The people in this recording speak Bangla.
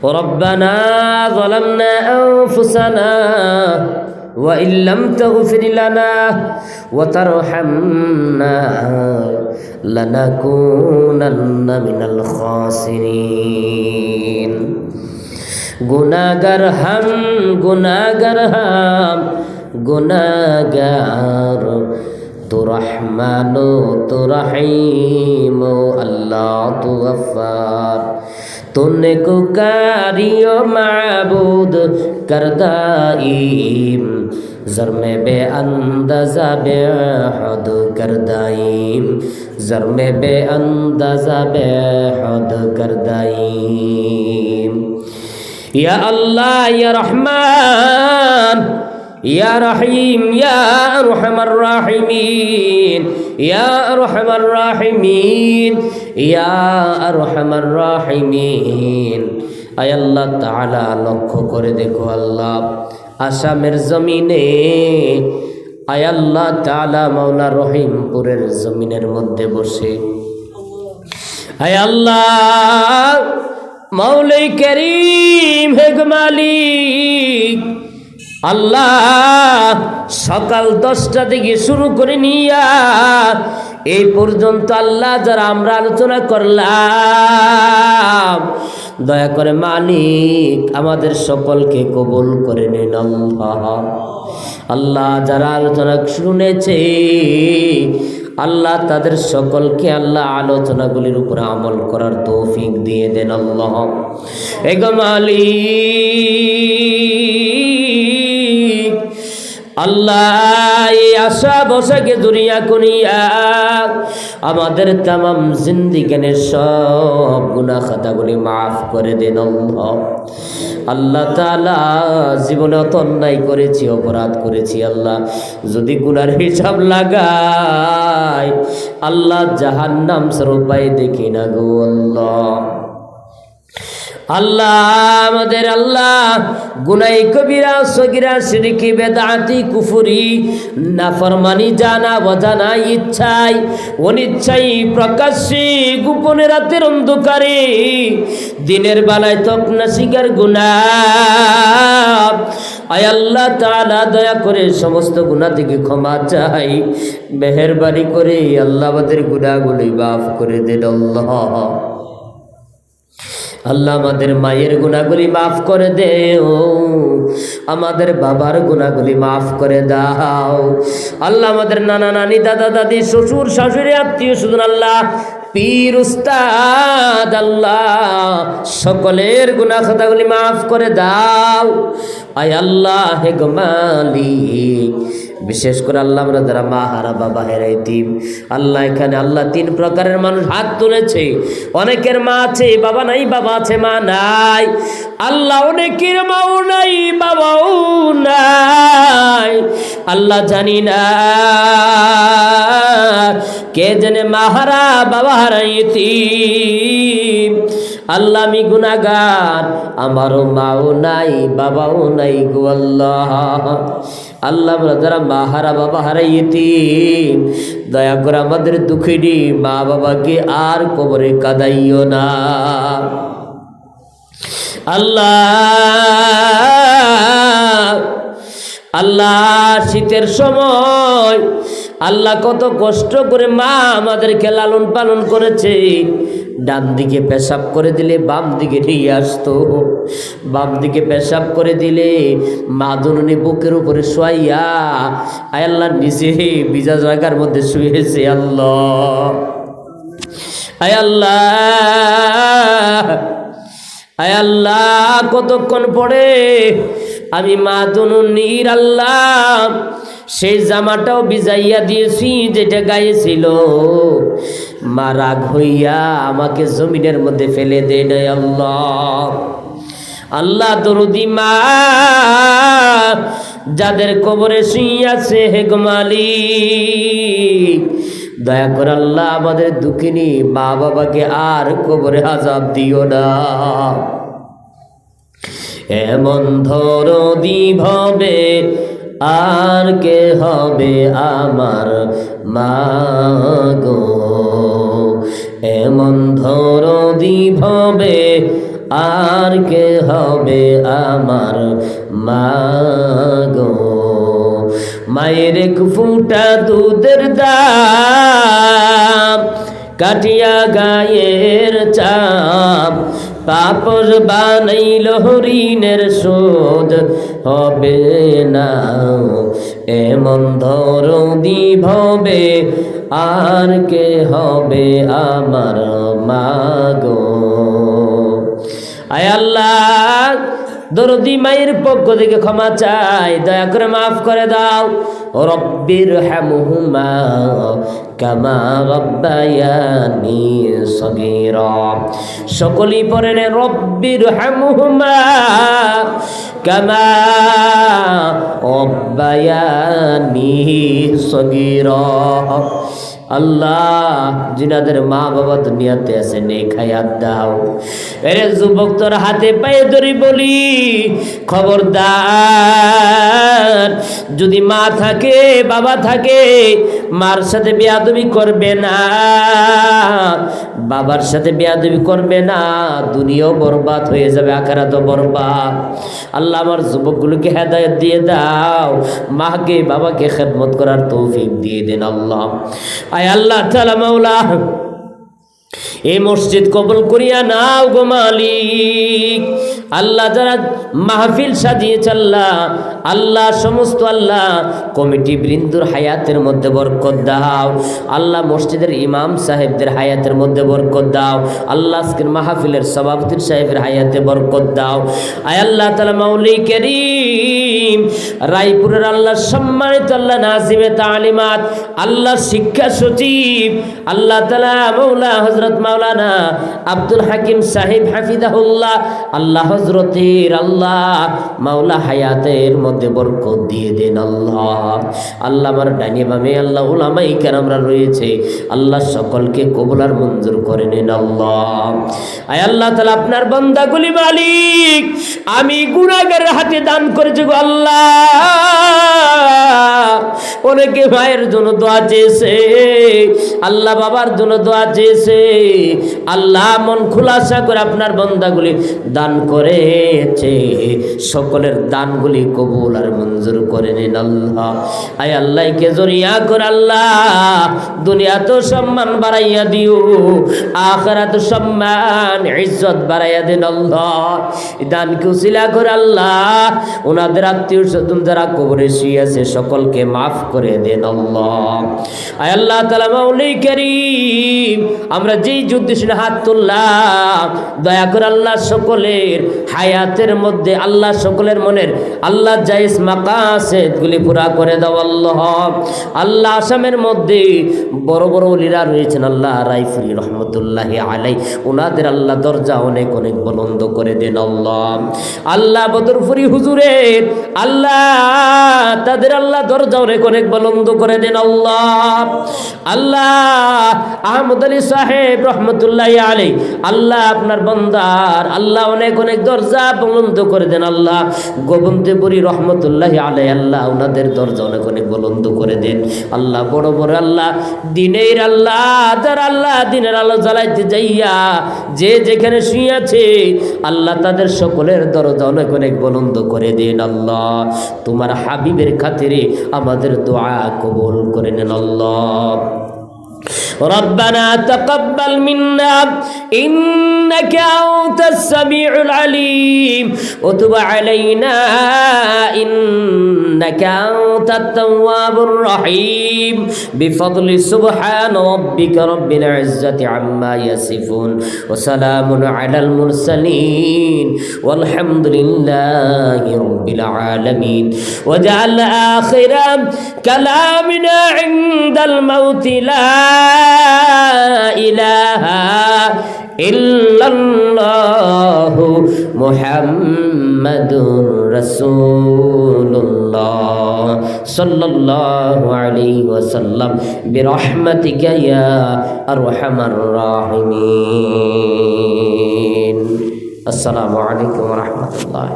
ربنا ظلمنا أنفسنا وإن لم تغفر لنا وترحمنا لنكونن من الخاسرين গুনাগার হাম গুনাগার হাম গুনাগার তো রহমান তো রহিম আল্লাহ তো গফার تو نے کاریو معبود کردائیم زرم بے اندازہ بے حد کردائیم زرم بے اندازہ بے حد کردائیم یا اللہ، یا رحمان ইয়া রহিম, ইয়া রহমার ইয়া রহমার রাহিমিন, ইয়া রহমার রাহিমিন। লক্ষ্য করে দেখো আল্লাহ, আসামের জমিনে, আয় আল্লাহ তালা মাওলা রহিমপুরের জমিনের মধ্যে বসে। আয় আল্লাহ মাউলাই করিম হেগমালি আল্লাহ, সকাল দশটা থেকে শুরু করে নিয়া, এই পর্যন্ত আল্লাহ যারা আমরা আলোচনা করলাম, দয়া করে মালিক আমাদের সকলকে কবুল করে নিন, আল্লাহ। যারা আলোচনা শুনেছে, আল্লাহ তাদের সকলকে আল্লাহ আলোচনাগুলির উপর আমল করার তৌফিক দিয়ে দেন, আল্লাহ। এগমালি আল্লাহ আশা বসাকে দুনিয়া আমাদের তামাম জিন্দিগানের সব গুণা খাতাগুলি মাফ করে দেন আল্লাহ। তালা জীবনে অত অন্যায় করেছি, অপরাধ করেছি আল্লাহ। যদি গুনার হিসাব লাগাই, আল্লাহ জাহান্নাম স্বরূপাই দেখি না গো আল্লাহ। আল্লাহ, আমাদের আল্লাহ, গুনাই কবিরা, সগিরা, সিরিকি, বেদাতি, কুফুরি, নাফরমানি জানা বজানা ইচ্ছাই, অনিচ্ছাই, প্রকাশ্যে, গোপনে রাতের অন্ধকারে, দিনের বেলায় তকনা শিকার গুনা আয় আল্লাহ তাআলা, দয়া করে সমস্ত গুনাহ থেকে ক্ষমা চাই। মেহেরবানি করে আল্লাহ আমাদের গুনাহগুলি মাফ করে দেন আল্লাহ। আল্লাহ আমাদের মায়ের গুণাগুলি মাফ করে দেও। আমাদের বাবার গুণাগুলি মাফ করে দাও। আল্লাহ আমাদের নানা নানি, দাদা দাদি, শ্বশুর, শাশুড়ি, আত্মীয় স্বজন, আল্লাহ, পীর, উস্তাদ, আল্লাহ, সকলের গুণা খাতাগুলি মাফ করে দাও। আয় আল্লাহ হে গো মালিক বিশেষ করে আল্লাহ আমরা যারা মা, হারা, বাবা, হেরা, ইতিম, আল্লাহ এখানে আল্লাহ তিন প্রকারের মানুষ হাত তুলেছে। অনেকের মা আছে, বাবা নাই, বাবা আছে, মা নাই। আল্লাহ অনেকের মাও নাই, বাবাও নাই। আল্লাহ জানি না কে জেনে মা, হারা, বাবা, হারা, ইতিম। আল্লাহ, আমি গুনাগার আমারও মাও নাই, বাবাও নাই গো আল্লাহ। আল্লাহ যারা মা হারা, বাবা হারাইতি দয়া করে আমাদের দুঃখিনী মা বাবাকে আর কবরে কাদাইও না। আল্লাহ আল্লাহ, শীতের সময় আল্লাহ কত কষ্ট করে মা আমাদেরকে লালন পালন করেছে। ডান দিকে পেশাব করে দিলে বাম দিকে নিয়ে আসতো। বাম দিকে পেশাব করে দিলে মা জননী বুকের উপরে শোয়াইয়া আল্লাহ নিচে বিজা জায়গার মধ্যে শুয়েছে আল্লাহ। আয় আল্লাহ আয় আল্লাহ কতক্ষণ পরে আমি মা জননীর আল্লাহ সেই জামাটাও বিজাইয়া দিয়েছি, যেটা গায়ে ছিল। মা রাগ হইয়া আমাকে জমিনের মধ্যে ফেলে দে আল্লাহ। আল্লাহ দরুদি মা, যাদের কবরে শুইয়াছে হে মালিক, দয়া করে আল্লাহ আমাদের দুঃখিনী মা বাবাকে আর কবরে আজাব দিও না। এমন ধরদি ভবে আর কে হবে আমার মাগো? এমন ধরদি ভবে আর কে হবে আমার মা গো মায়ের ফুটা দুধের দাম, কাটিয়া গায়ের চাপ পাপর বানাইল হরিণের শোধ হবে না। এমন ধরদি ভবে আর কে হবে আমার মাগো? আয় আল্লাহ, দরদি মায়ের পক্ষ থেকে ক্ষমা চাই, দয়া করে মাফ করে দাও। রব্বির হ্যামুহুমা কামা রব্বায়ানি সগীরা। সকলেই পড়েন রব্বির হ্যামুহুমা কামা রব্বায়ানি সগীরা। আল্লাহ, জিনাদের মা বাবা দুনিয়াতে আছে নে খায়াত দাও। এরে যুবক, তোর হাতে পায়ে ধরি বলি, খবরদার। যদি মা থাকে, বাবা থাকে, মার সাথে বেয়াদবি করবে না। বাবার সাথে বেয়াদবি করবে না, দুনিয়াও বরবাদ হয়ে যাবে আকারা তো বরবাদ। আল্লাহ আমার যুবকগুলোকে হেদায়ত দিয়ে দাও। মাকে, বাবাকে খেদমত করার তৌফিক দিয়ে দেন আল্লাহ। আয় আল্লাহ, তালা মাওলা। এই মসজিদ কবল করিয়া নাও গো মালিক। আল্লাহ যারা মাহফিল সাজিয়েছে আল্লাহ আল্লাহ সমস্ত আল্লাহ, কমিটি বৃন্দুর হায়াতের মধ্যে বরকত দাও। আল্লাহ মসজিদের ইমাম সাহেবদের হায়াতের মধ্যে বরকত দাও। আল্লাহ আজকের মাহফিলের সভাপতির সাহেবের হায়াতে বরকত দাও। আয় আল্লাহ তালা মাউলি করিম, রায়পুরের আল্লাহ সম্মানিত আল্লাহ নাজিমে তালিমাত, আল্লাহ শিক্ষা সচিব, আল্লাহ তালা মৌলা হজরত মাওলানা আব্দুল হাকিম সাহেব হাফিদাহুল্লাহ আল্লাহ হজরতের আল্লাহ মাওলা হায়াতের মধ্যে বরকত দিয়ে দেন আল্লাহ। আল্লাহ আমার ডাইনে বামে, আল্লাহ উলামাই কেরামরা রয়েছে। আল্লাহ সকলকে কবুলার মঞ্জুর করে নেন আল্লাহ। আয় আল্লাহ তালা আপনার বন্দাগুলি মালিক, আমি গুণাগারের হাতে দান করেছি গো আল্লাহ। অনেকে ভাইয়ের জন্য দোয়া চেয়েছে, আল্লাহ বাবার জন্য দোয়া চেয়েছে। আল্লাহ মন খুলাসা করে আপনার বন্দাগুলি দান করেছে। সকলের দানগুলি কবুল আর মঞ্জুর করে নিন আল্লাহ। আয় আল্লাহকে জরিয়া কর আল্লাহ। দুনিয়া তো সম্মান বাড়াইয়া দিও আখরা তো সম্মান, ইজ্জত বাড়াইয়া দেন আল্লাহ। দানকে উসিলা কর আল্লাহ। ওনাদের আত্মীয় স্বজন যারা কবরে শুয়েছে সকলকে মাফ করে দেন আল্লাহ। আয় আল্লাহ তালা মাউলি করিম, আমরা যেই যুদ্ধ হাত তুললাম, দয়া করে আল্লাহ সকলের হায়াতের মধ্যে আল্লাহ সকলের মনের আল্লাহ জাইস মাকাসেদ গুলি পুরা করে দাও, আল্লাহ। আল্লাহ আসামের মধ্যে বড় বড় অলিরা রয়েছেন, আল্লাহ রাইফুরি রহমতুল্লাহ আলাই ওনাদের আল্লাহ দরজা অনেক অনেক বলন্দ করে দেন, আল্লাহ। আল্লাহ বদরপুরি হুজুরের আল্লাহ তাদের আল্লাহ দরজা অনেক অনেক বলন্দ করে দেন, আল্লাহ। আল্লাহ আহমদ আলী সাহেব রহমতুল্লাহ আলী আল্লাহ আপনার বন্দার, আল্লাহ অনেক অনেক দরজা বলন্দ করে দেন আল্লাহ। গোবন্তপুরী রহমতুল্লাহ আলাই আল্লাহ ওনাদের দরজা অনেক অনেক বলন্দ করে দেন। আল্লাহ বড় বড় আল্লাহ, দিনের আল্লাহ যার আল্লাহ, দিনের আলো জ্বালাইতে যাইয়া যে যেখানে শুয়েছে আল্লাহ তাদের সকলের দরজা অনেক অনেক বলন্দ করে দেন আল্লাহ। তোমার হাবিবের খাতিরে আমাদের দোয়া কবল করে নেন আল্লাহ। ربنا تقبل منا إنك أنت السميع العليم وتب علينا إنك أنت التواب الرحيم بفضل سبحان ربك رب العزة عما يصفون وسلام على المرسلين والحمد لله رب العالمين وجعل آخر كلامنا عند الموت لا إله إلا الله محمد رسول الله صلى الله عليه وسلم برحمتك يا أرحم الراحمين السلام عليكم ورحمة الله